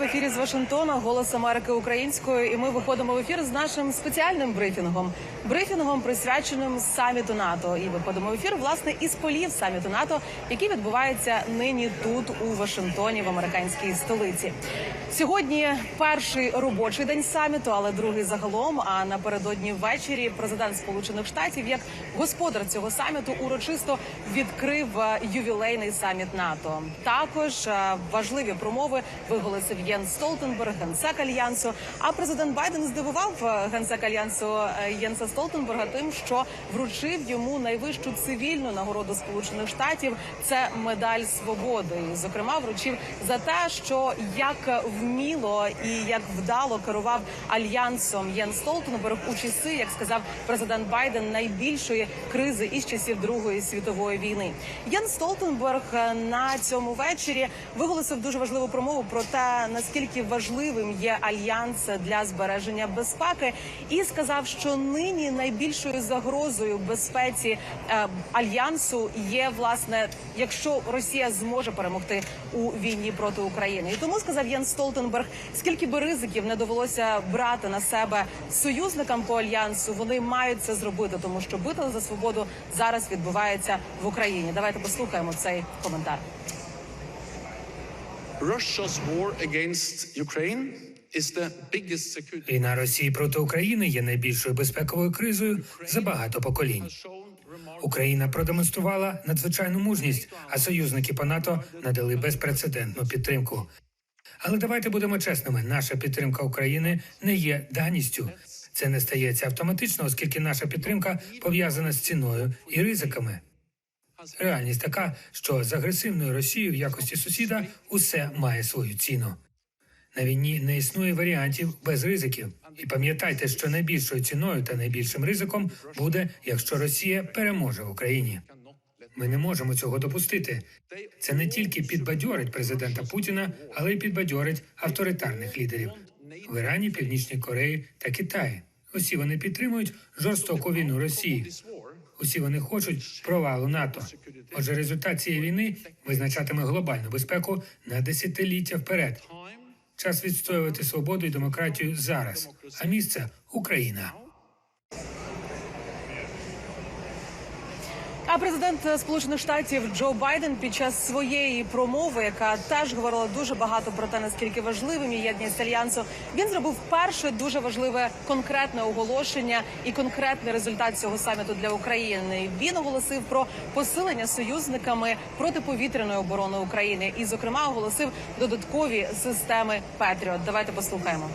В ефірі з Вашингтона. Голос Америки українською. І ми виходимо в ефір з нашим спеціальним брифінгом. Брифінгом присвяченим саміту НАТО. І виходимо в ефір власне із полів саміту НАТО, який відбувається нині тут у Вашингтоні, в американській столиці. Сьогодні перший робочий день саміту, але другий загалом. А напередодні ввечері президент Сполучених Штатів, як господар цього саміту, урочисто відкрив е, ювілейний саміт НАТО. Також е, важливі промови виголосив Єн Столтенберг, генсек альянсу. А президент Байден здивував е, генсек альянсу е, Єнса Столтенберга тим, що вручив йому найвищу цивільну нагороду Сполучених Штатів. Це медаль свободи. І, зокрема, вручив за те, що як вміло і як вдало керував альянсом Єн Столтенберг у часи, як сказав президент Байден, найбільшої кризи із часів Другої світової війни. Єн Столтенберг е, на цьому вечорі виголосив дуже важливу промову про те, наскільки важливим є альянс для збереження безпеки, і сказав, що нині найбільшою загрозою безпеці е, альянсу є власне, якщо Росія зможе перемогти у війні проти України. І тому сказав Єн Столтенберг, скільки би ризиків не довелося брати на себе союзникам по альянсу, вони мають це зробити, тому що битва за свободу зараз відбувається в Україні. Давайте послухаємо цей коментар. Війна Росії проти України є найбільшою безпековою кризою за багато поколінь. Україна продемонструвала надзвичайну мужність, а союзники по НАТО надали безпрецедентну підтримку. Але давайте будемо чесними: наша підтримка України не є даністю. Це не стається автоматично, оскільки наша підтримка пов'язана з ціною і ризиками. Реальність така, що з агресивною Росією в якості сусіда усе має свою ціну. На війні не існує варіантів без ризиків. І пам'ятайте, що найбільшою ціною та найбільшим ризиком буде, якщо Росія переможе в Україні. Ми не можемо цього допустити. Це не тільки підбадьорить президента Путіна, але й підбадьорить авторитарних лідерів в Ірані, Північній Кореї та Китаї. Усі вони підтримують жорстоку війну Росії. Усі вони хочуть провалу НАТО. Отже, результат цієї війни визначатиме глобальну безпеку на десятиліття вперед. Час відстоювати свободу і демократію зараз. А місце Україна. Президент Сполучених Штатів Джо Байден під час своєї промови, яка теж говорила дуже багато про те, наскільки важливим є єдність альянсу, він зробив перше дуже важливе конкретне оголошення і конкретний результат цього саміту для України. Він оголосив про посилення союзниками протиповітряної оборони України і, зокрема, оголосив додаткові системи Петріот. Давайте послухаємо.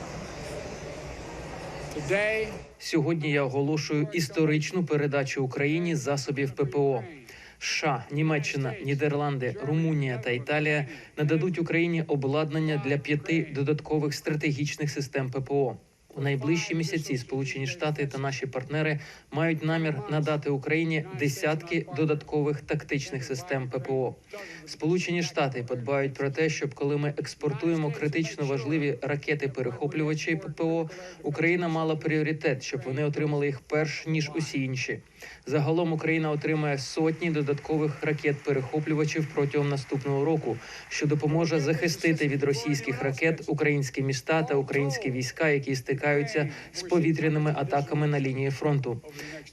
Сьогодні я оголошую історичну передачу Україні засобів ППО. США, Німеччина, Нідерланди, Румунія та Італія нададуть Україні обладнання для п'яти додаткових стратегічних систем ППО. У найближчі місяці Сполучені Штати та наші партнери мають намір надати Україні десятки додаткових тактичних систем ППО. Сполучені Штати подбають про те, щоб коли ми експортуємо критично важливі ракети-перехоплювачі ППО, Україна мала пріоритет, щоб вони отримали їх перш ніж усі інші. Загалом Україна отримає сотні додаткових ракет-перехоплювачів протягом наступного року, що допоможе захистити від російських ракет українські міста та українські війська, які стикаються з повітряними атаками на лінії фронту.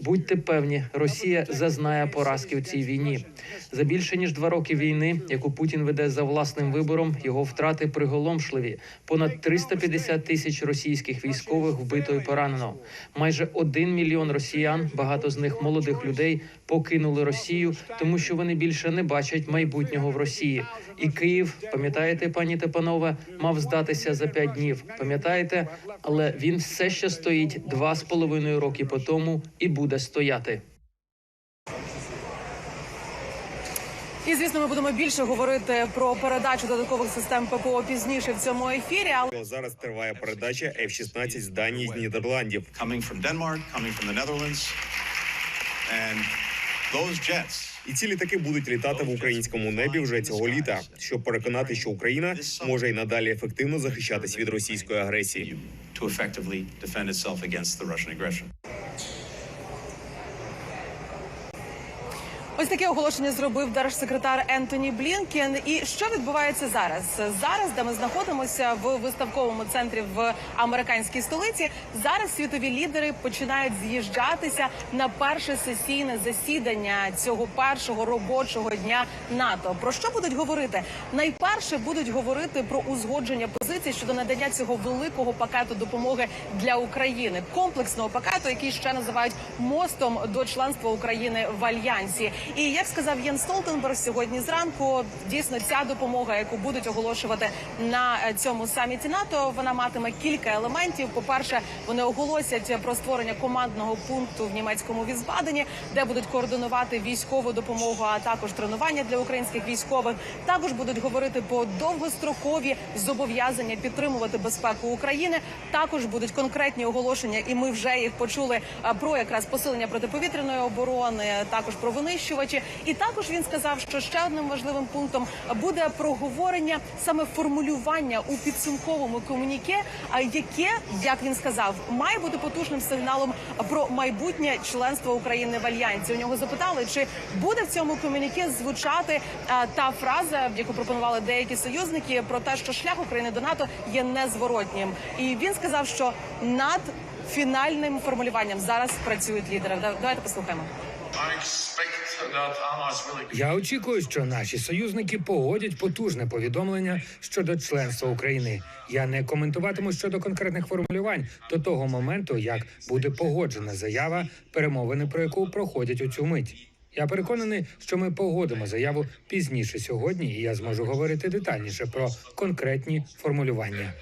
Будьте певні, Росія зазнає поразки в цій війні. За більше ніж два роки війни, яку Путін веде за власним вибором, його втрати приголомшливі. Понад 350 тисяч російських військових вбито і поранено. Майже один мільйон росіян, багато з них молодих людей, покинули Росію, тому що вони більше не бачать майбутнього в Росії. І Київ, пам'ятаєте, пані та панове, мав здатися за п'ять днів. Пам'ятаєте, але він все ще стоїть два з половиною роки по тому і буде стояти. І звісно, ми будемо більше говорити про передачу додаткових систем ППО пізніше в цьому ефірі. Але Зараз триває передача F-16 з Данії з Нідерландів. coming from Denmark, coming from the Netherlands. And those jets І ці літаки будуть літати в українському небі вже цього літа, щоб переконати, що Україна може й надалі ефективно захищатись від російської агресії. Ось таке оголошення зробив держсекретар Ентоні Блінкен. І що відбувається зараз? Зараз, де ми знаходимося в виставковому центрі в американській столиці, зараз світові лідери починають з'їжджатися на перше сесійне засідання цього першого робочого дня НАТО. Про що будуть говорити? Найперше будуть говорити про узгодження позицій щодо надання цього великого пакету допомоги для України, комплексного пакету, який ще називають мостом до членства України в альянсі. І як сказав Єн Столтенберг сьогодні зранку, дійсно ця допомога, яку будуть оголошувати на е, цьому саміті НАТО, вона матиме кілька елементів. По перше, вони оголосять про створення командного пункту в німецькому Візбадені, де будуть координувати військову допомогу, а також тренування для українських військових. Також будуть говорити про довгострокові зобов'язання підтримувати безпеку України. Також будуть конкретні оголошення, і ми вже їх почули про якраз посилення протиповітряної оборони, також про винищувачі. І також він сказав, що ще одним важливим пунктом буде проговорення саме формулювання у підсумковому комуніке, яке, як він сказав, має бути потужним сигналом про майбутнє членство України в альянсі. У нього запитали, чи буде в цьому комуніке звучати та фраза, яку пропонували деякі союзники, про те, що шлях України до НАТО є незворотнім. І він сказав, що над фінальним формулюванням зараз працюють лідери. Да- Давайте послухаємо. Я очікую, що наші союзники погодять потужне повідомлення щодо членства України. Я не коментуватиму щодо конкретних формулювань до того моменту, як буде погоджена заява, перемовини про яку проходять у цю мить. Я переконаний, що ми погодимо заяву пізніше сьогодні, і я зможу говорити детальніше про конкретні формулювання.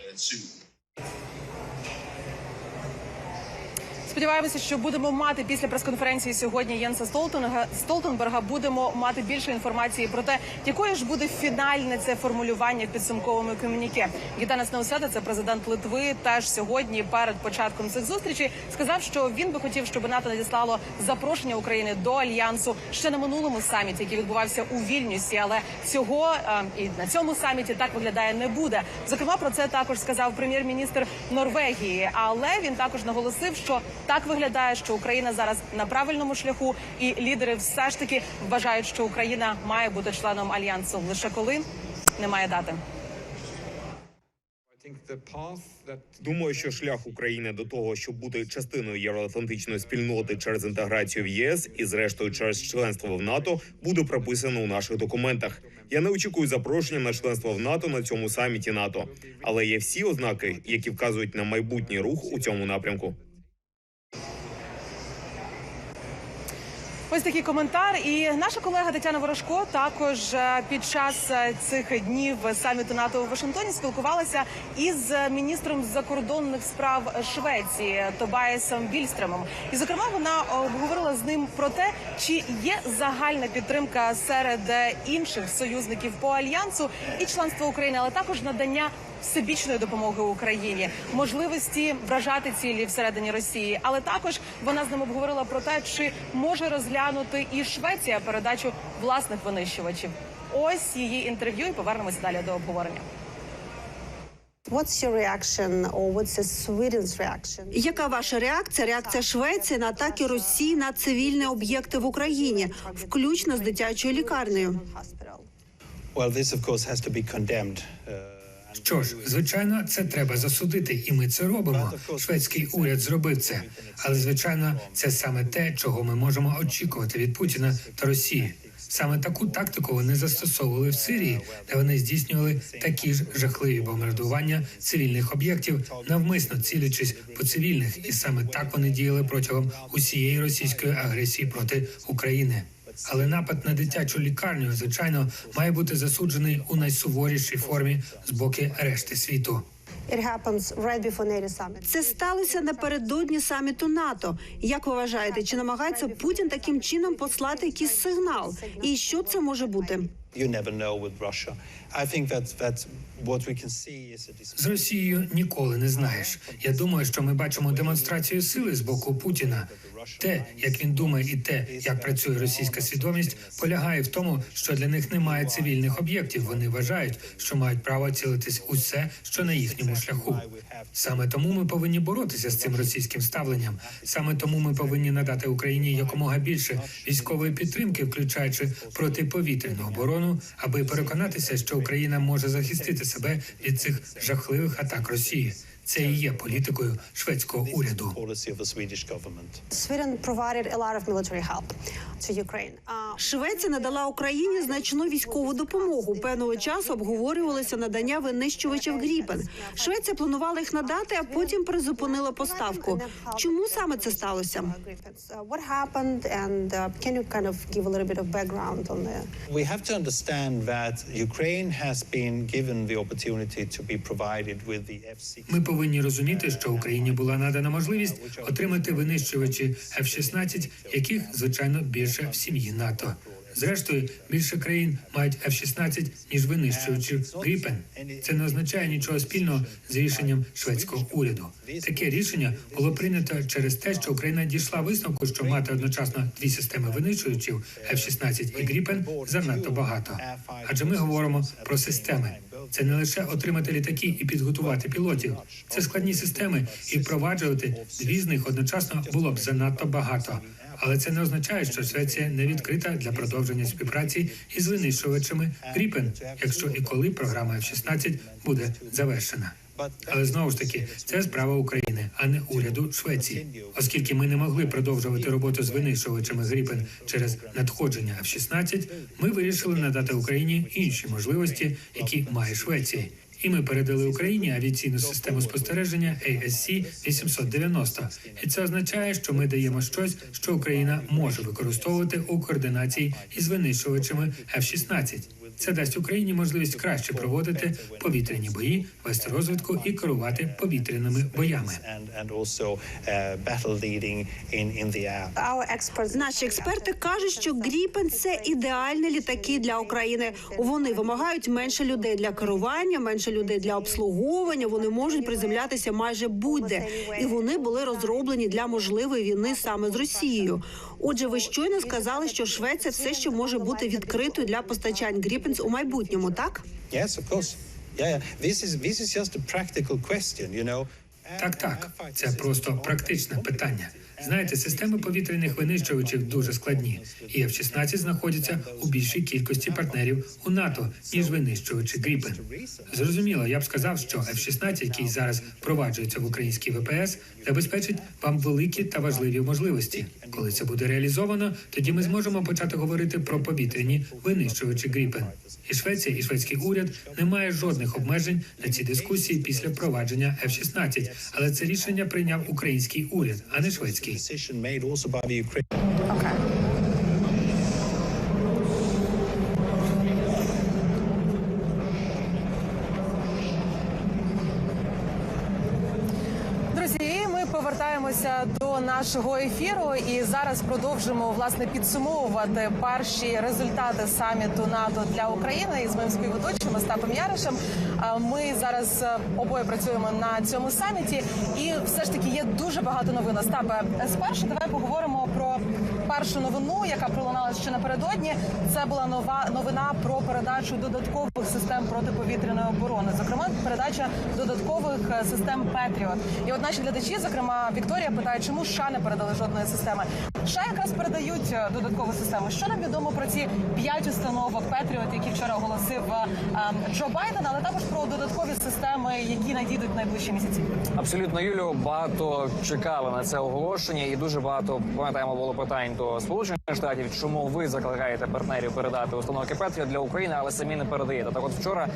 Сподіваємося, що будемо мати після прес-конференції сьогодні Єнса Столтенга Столтенберга. Будемо мати більше інформації про те, якою ж буде фінальне це формулювання в підсумковому комюніке. Гітанас Неуседа, це президент Литви, теж сьогодні перед початком цих зустрічей сказав, що він би хотів, щоб НАТО надіслало запрошення України до альянсу ще на минулому саміті, який відбувався у Вільнюсі. Але цього е, і на цьому саміті так виглядає не буде. Зокрема, про це також сказав прем'єр-міністр Норвегії. Але він також наголосив, що так виглядає, що Україна зараз на правильному шляху, і лідери все ж таки вважають, що Україна має бути членом альянсу лише коли немає дати. Думаю, що шлях України до того, щоб бути частиною євроатлантичної спільноти через інтеграцію в ЄС і, зрештою, через членство в НАТО, буде прописано у наших документах. Я не очікую запрошення на членство в НАТО на цьому саміті НАТО, але є всі ознаки, які вказують на майбутній рух у цьому напрямку. Ось такий коментар. І наша колега Тетяна Ворожко також е, під час е, цих днів саміту НАТО у Вашингтоні спілкувалася із міністром закордонних справ Швеції Тобаєсом Більстремом. І зокрема вона обговорила з ним про те, чи є загальна підтримка серед інших союзників по альянсу і членство України, але також надання всебічної допомоги Україні, можливості вражати цілі всередині Росії. Але також вона з ним обговорила про те, чи може розглянути і Швеція передачу власних винищувачів. Ось її інтерв'ю, і повернемося далі до обговорення. What's your reaction or what's the Sweden's reaction? Яка ваша реакція? Реакція Швеції на атаки Росії на цивільні об'єкти в Україні, включно з дитячою лікарнею? Well, this of course has to be condemned. Uh, Що ж, звичайно, це треба засудити, і ми це робимо. Шведський уряд зробив це, але звичайно, це саме те, чого ми можемо очікувати від Путіна та Росії. Саме таку тактику вони застосовували в Сирії, де вони здійснювали такі ж жахливі бомбардування цивільних об'єктів, навмисно цілячись по цивільних, і саме так вони діяли протягом усієї російської агресії проти України. Але напад на дитячу лікарню, звичайно, має бути засуджений у найсуворішій формі з боки решти світу. Це сталося напередодні саміту НАТО. Як ви вважаєте, чи намагається Путін таким чином послати якийсь сигнал? І що це може бути? З Росією ніколи не знаєш. Я думаю, що ми бачимо демонстрацію сили з боку Путіна. Те, як він думає, і те, як працює російська свідомість, полягає в тому, що для них немає цивільних об'єктів. Вони вважають, що мають право цілитись усе, що на їхньому шляху. Саме тому ми повинні боротися з цим російським ставленням. Саме тому ми повинні надати Україні якомога більше військової підтримки, включаючи протиповітряну оборону, аби переконатися, що Україна може захистити себе від цих жахливих атак Росії. Це і є політикою шведського уряду. Uh, Швеція надала Україні значну військову допомогу. Певного часу обговорювалося надання винищувачів Гріпен. Швеція планувала їх надати, а потім призупинила поставку. Чому саме це сталося? Uh, uh, We have to understand that Ukraine has been given the opportunity to be provided with the F-16. Ми повинні розуміти, що Україні була надана можливість отримати винищувачі F-16, яких звичайно більше в сім'ї НАТО. Зрештою, більше країн мають F-16, ніж винищувачів Гріпен. Це не означає нічого спільного з рішенням шведського уряду. Таке рішення було прийнято через те, що Україна дійшла висновку, що мати одночасно дві системи винищувачів F-16 і Гріпен занадто багато. Адже ми говоримо про системи. Це не лише отримати літаки і підготувати пілотів. Це складні системи, і впроваджувати дві з них одночасно було б занадто багато. Але це не означає, що Швеція не відкрита для продовження співпраці із винищувачами Гріпен, якщо і коли програма F-16 буде завершена. Але знову ж таки, це справа України, а не уряду Швеції, оскільки ми не могли продовжувати роботу з винищувачами Гріпен через надходження F-16, ми вирішили надати Україні інші можливості, які має Швеція. І ми передали Україні авіаційну систему спостереження ASC 890. І це означає, що ми даємо щось, що Україна може використовувати у координації із винищувачами F-16. Це дасть Україні можливість краще проводити повітряні бої, вести розвідку і керувати повітряними боями. Наші експерти кажуть, що Гріпен це ідеальні літаки для України. Вони вимагають менше людей для керування, менше людей для обслуговування. Вони можуть приземлятися майже будь-де. І вони були розроблені для можливої війни саме з Росією. Отже, ви щойно сказали, що Швеція все ще може бути відкритою для постачань Гріпенс у майбутньому, так? Yes, of course. Yeah, yeah. This is this is just a practical question, you know. Так, так, це просто практичне питання. Знаєте, системи повітряних винищувачів дуже складні, і F-16 знаходяться у більшій кількості партнерів у НАТО ніж винищувачі Гріпен. Зрозуміло, я б сказав, що F-16, який зараз впроваджується в українській ВПС, забезпечить вам великі та важливі можливості. Коли це буде реалізовано, тоді ми зможемо почати говорити про повітряні винищувачі Гріпен. І Швеція, і шведський уряд не має жодних обмежень на ці дискусії після впровадження F-16. Але це рішення прийняв український уряд, а не шведський. Decision made also by the Ukraine. Повертаємося до нашого ефіру і зараз продовжимо власне підсумовувати перші результати саміту НАТО для України із моїм співведучим Остапом Яришем. Ми зараз е, обоє працюємо на цьому саміті, і все ж таки є дуже багато новин. Остапе, спершу давай поговоримо про першу новину, яка пролунала ще напередодні. Це була нова новина про передачу додаткових систем протиповітряної оборони, зокрема передача додаткових е, систем Петріот. І от наші глядачі, зокрема Вікторія, питає, чому США не передали жодної системи. США якраз передають е, додаткову систему. Що нам відомо про ці п'ять установок Петріот, які вчора оголосив е, Джо Байден, але також про додаткові системи, які надійдуть найближчі місяці. Абсолютно, Юлю, багато чекали на це оголошення, і дуже багато пам'ятаємо було питань до сполучених штатів. Чому ви закликаєте партнерів передати установки Петріот для України, але самі не передаєте? Так, от вчора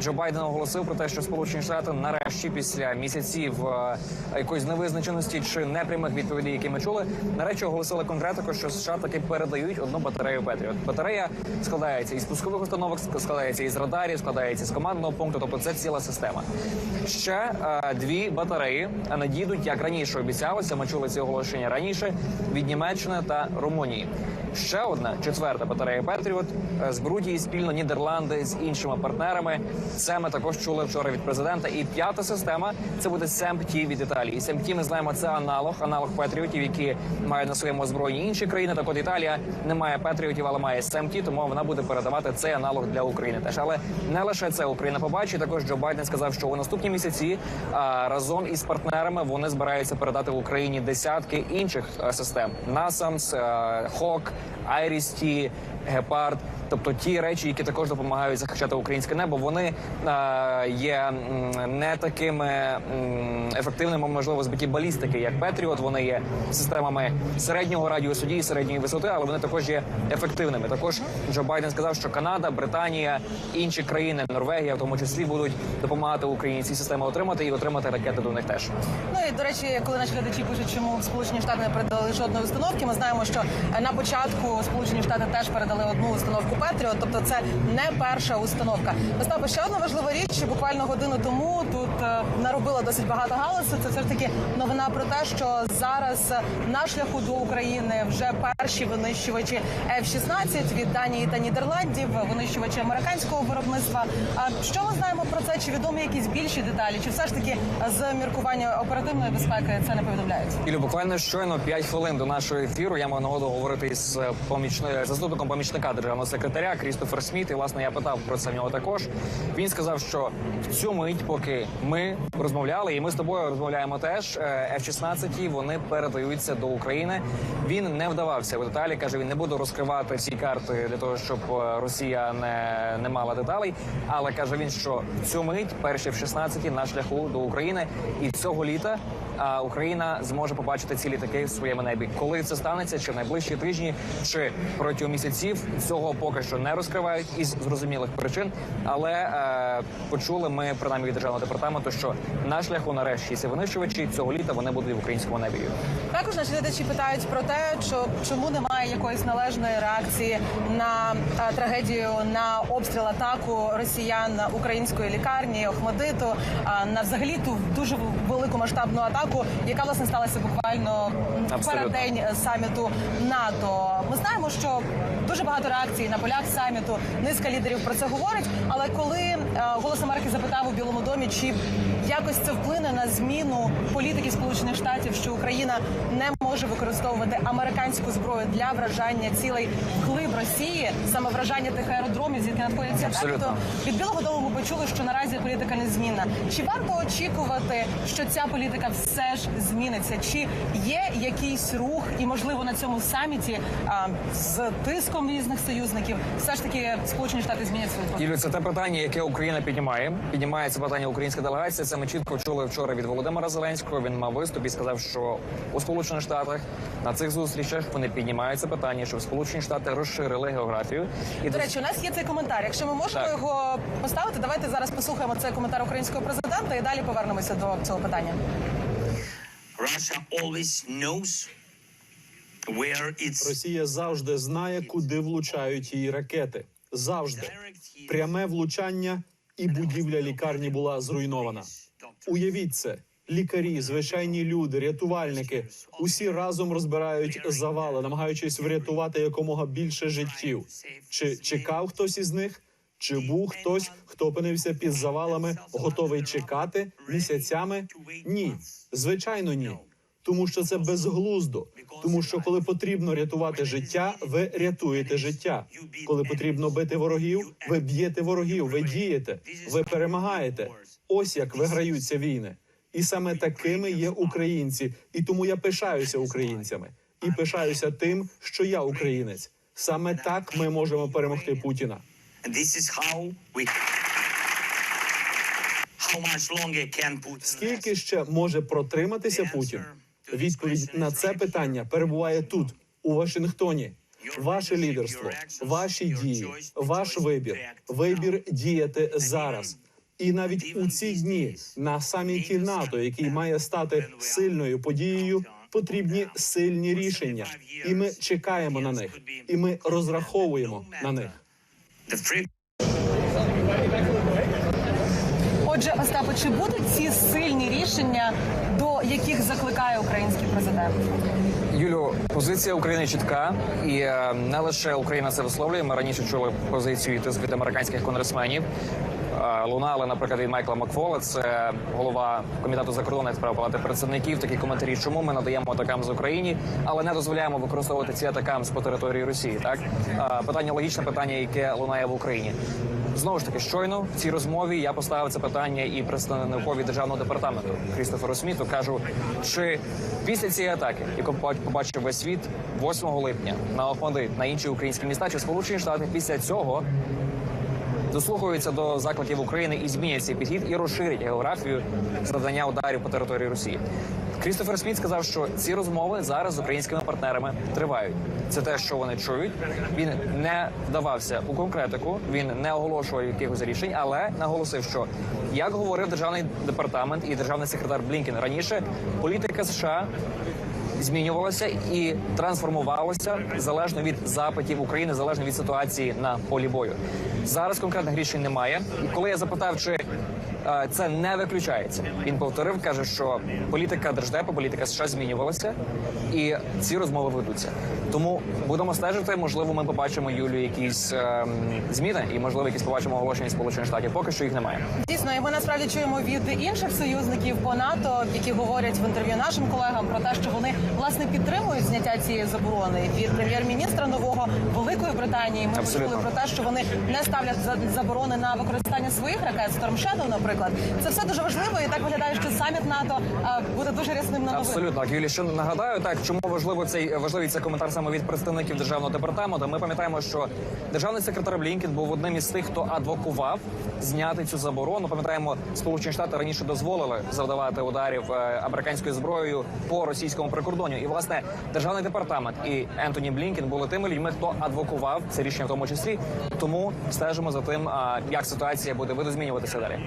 Джо Байден оголосив про те, що Сполучені Штати нарешті, після місяців е, якоїсь невизначеності чи непрямих відповідей, які ми чули, нарешті оголосили конкретико, що США таки передають одну батарею Петріот. Батарея складається із пускових установок, складається із радарів, складається з командного пункту. Тобто це ціла система. Ще е, дві батареї надійдуть, як раніше обіцялося. Ми чули ці оголошення раніше від Німеччини та Румунії. Ще одна четверта батарея Петріот е, зберуть її спільно Нідерланди з іншими партнерами. Це ми також чули вчора від президента. І п'ята система це буде СЕМПТІ від Італії. СЕМПТІ, ми знаємо, це аналог, аналог Петріотів, які мають на своєму озброєнні інші країни. Так от Італія не має Петріотів, але має СЕМТІ, тому вона буде передавати цей аналог для України. Теж але не лише це Україна побачить. Також Джо Байден сказав, що у наступні місяці а, разом із партнерами вони збираються передати в Україні десятки інших а, систем: NASAMS, Хок, Айрісті, Гепард. Тобто ті речі, які також допомагають захищати українське небо, вони е, є не такими ефективними, можливо, збиті балістики, як Петріот. Вони є системами середнього радіусу дії, середньої висоти, але вони також є ефективними. Також Джо Байден сказав, що Канада, Британія, інші країни, Норвегія, в тому числі, будуть допомагати Україні ці системи отримати і отримати ракети до них теж. Ну і до речі, коли наші глядачі пишуть, чому Сполучені Штати не передали жодної установки, ми знаємо, що е, на початку Сполучені Штати теж передали одну установку Петріот, тобто це не перша установка. Остапе, ще одна важлива річ. Буквально годину тому тут е, наробила досить багато галасу. Це все ж таки новина про те, що зараз е, на шляху до України вже перші винищувачі F-16 від Данії та Нідерландів, винищувачі американського виробництва. А що ми знаємо про це? Чи відомі якісь більші деталі? Чи все ж таки з міркування оперативної безпеки це не повідомляють? Ілю, буквально щойно 5 хвилин до нашого ефіру. Я мав нагоду говорити з е, помічною заступником помічника державного секретаря Крістофер Сміт. І власне я питав про це в нього також. Він сказав, що в цю мить, поки ми розмовляли, і ми з тобою розмовляємо теж. е, F-16 вони передаються до України. Він не вдавався у деталі. каже, він не буде розкривати всі карти для того, щоб е, Росія не, не мала деталей. Але каже він, що в цю мить перші F-16 на шляху до України, і цього літа Україна зможе побачити ці літаки в своєму небі. Коли це станеться, чи в найближчі тижні, чи протягом місяців цього поки що не розкривають із зрозумілих причин. Але е, почули ми принаймні від державного департаменту, що на шляху нарешті ці винищувачі цього літа вони будуть в українському небі. Також наші глядачі питають про те, що чому немає якоїсь належної реакції на е, трагедію на обстріл атаку росіян української лікарні Охмадиту, а на взагалі ту дуже велику масштабну атаку, яка власне сталася буквально переддень е, саміту НАТО. Ми знаємо, що дуже багато реакцій на полях саміту. Низка лідерів про це говорить. Але коли е, голос Америки запитав у Білому домі, чи якось це вплине на зміну політики Сполучених Штатів, що Україна не може використовувати американську зброю для вражання цілей вглиб Росії, саме вражання тих аеродромів, звідки надходять ці атаки, Абсолютно. то від Білого Дому ми почули, що наразі політика незмінна. Чи варто очікувати, що ця політика все ж зміниться? Чи є якийсь рух, і можливо на цьому саміті а, з тиском різних союзників, все ж таки Сполучені Штати змінять свою? Юлю, це те питання, яке Україна піднімає. Піднімає це питання українська делегація. Це ми чітко чули вчора від Володимира Зеленського. Він мав виступ і сказав, що у Сполучених Штатах на цих зустрічах вони піднімають це питання, щоб Сполучені Штати розширили географію. І До речі, у нас є цей коментар. Якщо ми можемо Так. його поставити, давайте зараз послухаємо цей коментар українського президента і далі повернемося до цього питання. Russia always knows where its Росія завжди знає, куди влучають її ракети. Завжди пряме влучання і будівля лікарні була зруйнована. Уявіть це. Лікарі, звичайні люди, рятувальники усі разом розбирають завали, намагаючись врятувати якомога більше життів. Чи чекав хтось із них? Чи був хтось, хто опинився під завалами, готовий чекати місяцями? Ні, звичайно, ні. Тому що це безглуздо. Тому що коли потрібно рятувати життя, ви рятуєте життя. Коли потрібно бити ворогів, ви б'єте ворогів, ви дієте, ви перемагаєте. Ось як виграються війни. І саме такими є українці. І тому я пишаюся українцями і пишаюся тим, що я українець. Саме так ми можемо перемогти Путіна. Скільки ще може протриматися Путін? Відповідь на це питання перебуває тут, у Вашингтоні. Ваше лідерство, ваші дії, ваш вибір, вибір діяти зараз. І навіть у ці дні на саміті НАТО, який має стати сильною подією, потрібні сильні рішення, і ми чекаємо на них, і ми розраховуємо на них. Отже, Остапе, чи будуть ці сильні рішення, до яких закликає український президент? Юлю, Позиція України чітка, і е, не лише Україна це висловлює. Ми раніше чули позицію і тиск від американських конгресменів. Е, Лунали, наприклад, від Майкла Макфола, це голова комітету закордонних справ палати представників. Такі коментарі, чому ми надаємо атакам з Україні, але не дозволяємо використовувати ці атакам по території Росії. Так Е, питання логічне питання, яке лунає в Україні. Знову ж таки, щойно в цій розмові я поставив це питання і представникові державного департаменту Крістоферу Сміту. Кажу, чи після цієї атаки, яку поба- побачив весь світ 8 липня на Охмадит, на інші українські міста, чи Сполучені Штати після цього дослухаються до закликів України і змінять цей підхід і розширять географію завдання ударів по території Росії. Крістофер Сміт сказав, що ці розмови зараз з українськими партнерами тривають. Це те, що вони чують. Він не вдавався у конкретику, він не оголошував якихось рішень, але наголосив, що як говорив державний департамент і державний секретар Блінкен раніше, політика США змінювалося і трансформувалося залежно від запитів України, залежно від ситуації на полі бою. Зараз конкретних рішень немає. Коли я запитав, чи це не виключається, він повторив, каже, що політика держдепу, політика США змінювалася, і ці розмови ведуться. Тому будемо стежити. Можливо, ми побачимо Юлію якісь ем, зміни, і можливо, якісь побачимо оголошення сполучених штатів. Поки що їх немає. Дійсно, і ми насправді чуємо від інших союзників по НАТО, які говорять в інтерв'ю нашим колегам про те, що вони власне підтримують зняття цієї заборони від прем'єр-міністра нового Великої Британії. Ми почули про те, що вони не ставлять заборони на використання своїх ракет Storm Shadow, наприклад. Це все дуже важливо, і так виглядає, що саміт НАТО буде дуже рясним на. Абсолютно, Юлі, ще нагадаю, так чому важливо цей важливий цей коментар саме від представників державного департаменту. Ми пам'ятаємо, що державний секретар Блінкен був одним із тих, хто адвокував зняти цю заборону. Пам'ятаємо, Сполучені Штати раніше дозволили завдавати ударів е, американською зброєю по російському прикордонню. І власне державний департамент і Ентоні Блінкен були тими людьми, хто адвокував це рішення в тому числі. Тому стежимо за тим, як ситуація буде видозмінюватися далі.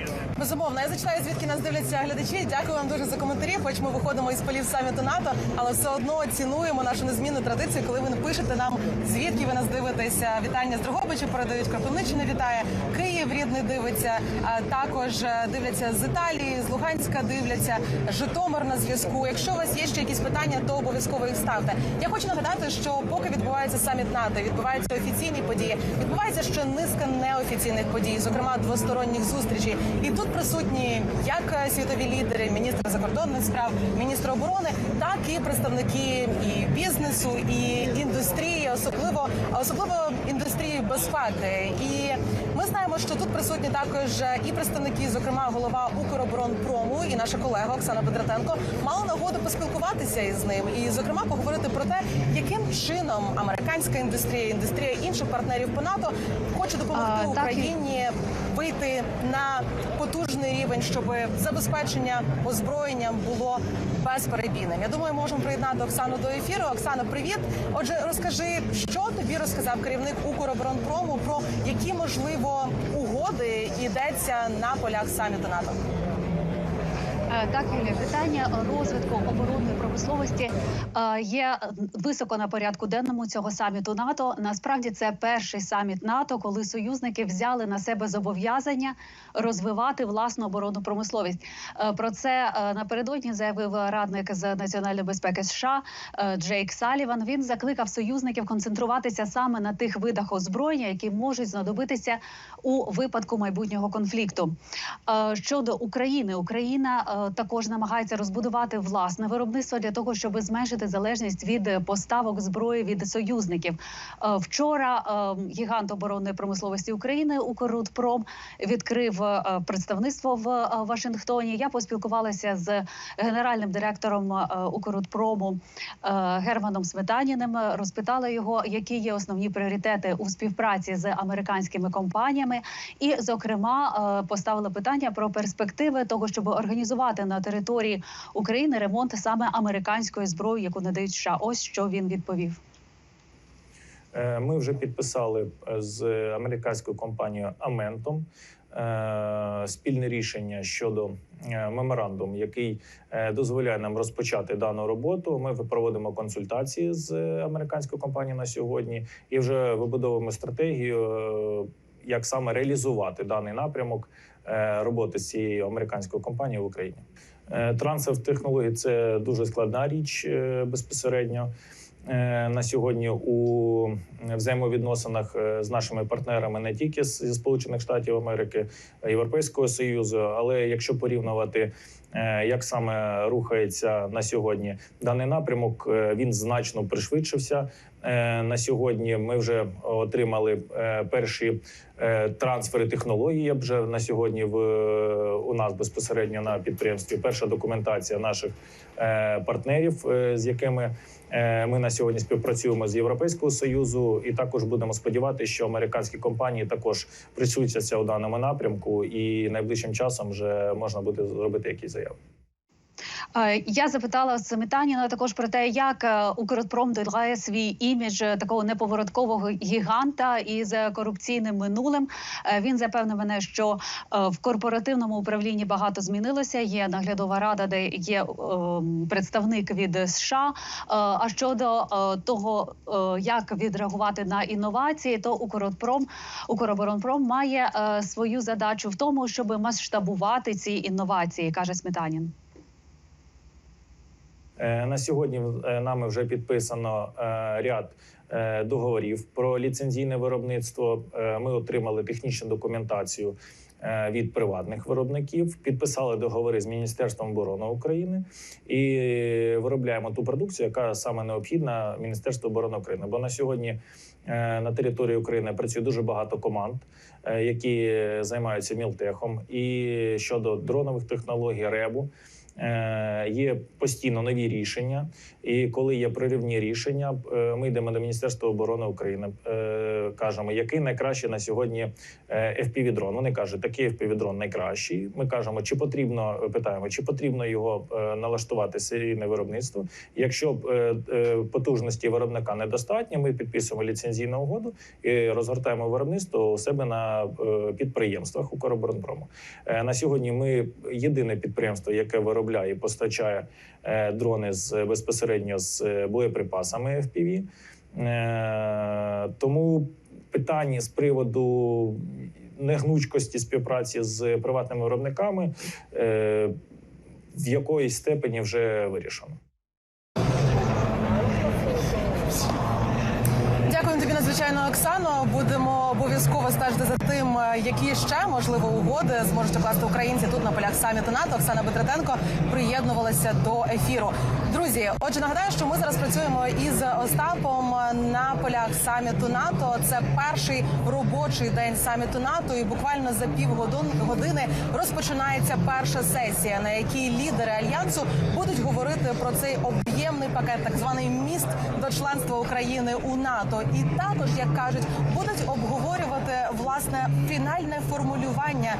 Безумовно, я зачитаю, звідки нас дивляться глядачі. Дякую вам дуже за коментарі. Хоч ми виходимо із полів саміту НАТО, але все одно цінуємо нашу незмінну традицію, коли ви напишете нам, звідки ви нас дивитеся. Вітання з Дрогобича передають Кропивниччина вітає. Київ рідний дивиться. А також е, дивляться з Італії, з Луганська дивляться. Житомир на зв'язку. Якщо у вас є ще якісь питання, то обов'язково їх ставте. Я хочу нагадати, що поки відбувається саміт НАТО, відбуваються офіційні події. Відбувається ще низка неофіційних подій, зокрема двосторонніх зустрічей. І тут присутні як світові лідери, міністр закордонних справ, міністр оборони, так і представники і бізнесу, і індустрії, особливо особливо індустрії безпеки. І ми знаємо, що тут присутні також і представники, зокрема голова Укроборонпрому і наша колега Оксана Бедратенко, мали нагоду поспілкуватися із ним і, зокрема, поговорити про те, яким чином американська індустрія, індустрія інших партнерів по НАТО хоче допомогти А, так, і- Україні вийти на потужний рівень, щоб забезпечення озброєнням було безперебійним. Я думаю, можемо приєднати Оксану до ефіру. Оксана, привіт. Отже, розкажи, що тобі розказав керівник Укроборонпрому про які можливо угоди йдеться на полях саміту НАТО. Е, Так, Юлія, питання розвитку оборонної промисловості е, є високо на порядку денному цього саміту НАТО. Насправді це перший саміт НАТО, коли союзники взяли на себе зобов'язання розвивати власну оборонну промисловість. Е, Про це напередодні заявив радник з національної безпеки США Джейк Саліван. Він закликав союзників концентруватися саме на тих видах озброєння, які можуть знадобитися у випадку майбутнього конфлікту. Щодо України, Україна також намагається розбудувати власне виробництво для того, щоб зменшити залежність від е, поставок зброї від союзників. Е, Вчора е, гігант оборонної промисловості України Укррудпром відкрив представництво в Вашингтоні. Я поспілкувалася з генеральним директором Укррудпрому е, Германом Сметаніним. Розпитала його, які є основні пріоритети у співпраці з американськими компаніями, і, зокрема, поставила питання про перспективи того, щоб організувати на території України ремонт саме американської зброї, яку надають США. Ось що він відповів. Е, Ми вже підписали е, з американською компанією Аментом спільне рішення щодо е, меморандум, який дозволяє нам розпочати дану роботу. Ми проводимо консультації з американською компанією на сьогодні і вже вибудовуємо стратегію, як саме реалізувати даний напрямок роботи з цією американською компанією в Україні. Е, Трансфер технологій це дуже складна річ е, безпосередньо. Е, на сьогодні у взаємовідносинах е, з нашими партнерами не тільки зі Сполучених Штатів Америки, Європейського Союзу. Але якщо порівнювати, е, як саме рухається на сьогодні даний напрямок, він значно пришвидшився. На сьогодні ми вже отримали перші трансфери технологій. Вже на сьогодні в у нас безпосередньо на підприємстві. Перша документація наших партнерів, з якими ми на сьогодні співпрацюємо з Європейського союзу, і також будемо сподіватися, що американські компанії також присутяться у даному напрямку, і найближчим часом вже можна буде зробити якісь заяви. Е, Я запитала Сметаніна також про те, як е, Укрпром долає свій імідж е, такого неповороткового гіганта із корупційним минулим. Він запевнив мене, що в корпоративному управлінні багато змінилося. Є наглядова рада, де є представник від США. А щодо того, як відреагувати на інновації, то Укрпром Укроборонпром має свою задачу в тому, щоб масштабувати ці інновації, каже Сметанін. Е, На сьогодні е, нами вже підписано е, ряд договорів про ліцензійне виробництво. Ми отримали технічну документацію від приватних виробників, підписали договори з Міністерством оборони України і виробляємо ту продукцію, яка саме необхідна Міністерству оборони України. Бо на сьогодні на території України працює дуже багато команд, які займаються мілтехом. І щодо дронових технологій, ребу. Е, Є постійно нові рішення, і коли є проривні рішення, е, ми йдемо до Міністерства оборони України. е, Кажемо, який найкращий на сьогодні FPV-дрон. Вони кажуть, такий FPV-дрон найкращий. Ми кажемо, чи потрібно питаємо, чи потрібно його налаштувати серійне виробництво. Якщо потужності виробника недостатньо, ми підписуємо ліцензійну угоду і розгортаємо виробництво у себе на підприємствах Укроборонпрому. Е, На сьогодні ми єдине підприємство, яке виробляє і постачає е, дрони з безпосередньо з е, боєприпасами FPV. Е, Тому питання з приводу негнучкості співпраці з приватними виробниками в якоїсь степені вже вирішено. Дякую тобі надзвичайно, Оксано. Будемо обов'язково стежити за тим, е, які ще можливо угоди зможуть укласти українці тут на полях саміту НАТО. Оксана Петротенко приєднувалася до ефіру. Друзі, отже, нагадаю, що ми зараз працюємо із Остапом на полях саміту НАТО. Це перший робочий день саміту НАТО, і буквально за півгодини розпочинається перша сесія, на якій лідери альянсу будуть говорити про цей об'ємний пакет, так званий міст до членства України у НАТО. І також, як кажуть, будуть обговорювати власне фінальне формулювання,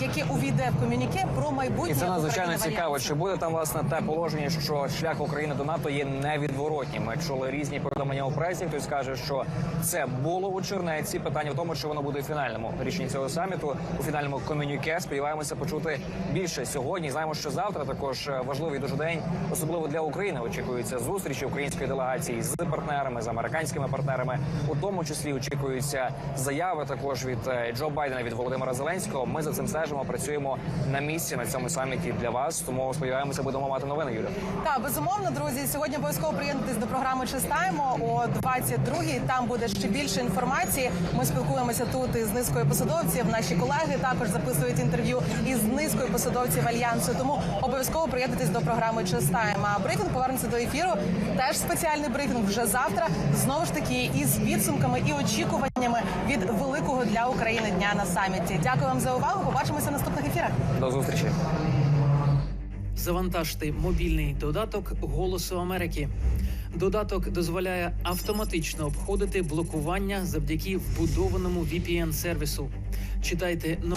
яке увійде в комюніке про майбутнє І це надзвичайно цікаво. Чи буде там власне те положення, що шлях України до НАТО є невідворотнім? Ми чули різні повідомлення у пресі. Хтось каже, що це було у Чернеці. Питання в тому, що воно буде в фінальному рішенні цього саміту, у фінальному комюніке. Сподіваємося почути більше сьогодні. Знаємо, що завтра також е, важливий дуже день, особливо для України. Очікуються зустрічі української делегації з партнерами, з американськими партнерами. У тому числі очікуються заяви також від е, Джо Байдена від Володимира Зеленського. Ми за цим стежимо, працюємо на місці на цьому саміті для вас. Тому сподіваємося, будемо мати новини. Юля. Так, безумовно, друзі. Сьогодні обов'язково приєднуйтесь до програми Чистаємо о 22-й. Там буде ще більше інформації. Ми спілкуємося тут із низкою посадовців. Наші колеги також записують інтерв'ю із низкою посадовців альянсу. Тому обов'язково приєднуйтесь до програми Чистаємо. А брифінг повернеться до ефіру. Теж спеціальний брифінг вже завтра. Знову ж таки, із підсумками і очікуваннями від великого для України дня на саміті. Дякую вам за увагу. Побачимося в наступних ефірах. До зустрічі. Завантажте мобільний додаток Голосу Америки. Додаток дозволяє автоматично обходити блокування завдяки вбудованому VPN сервісу. Читайте но.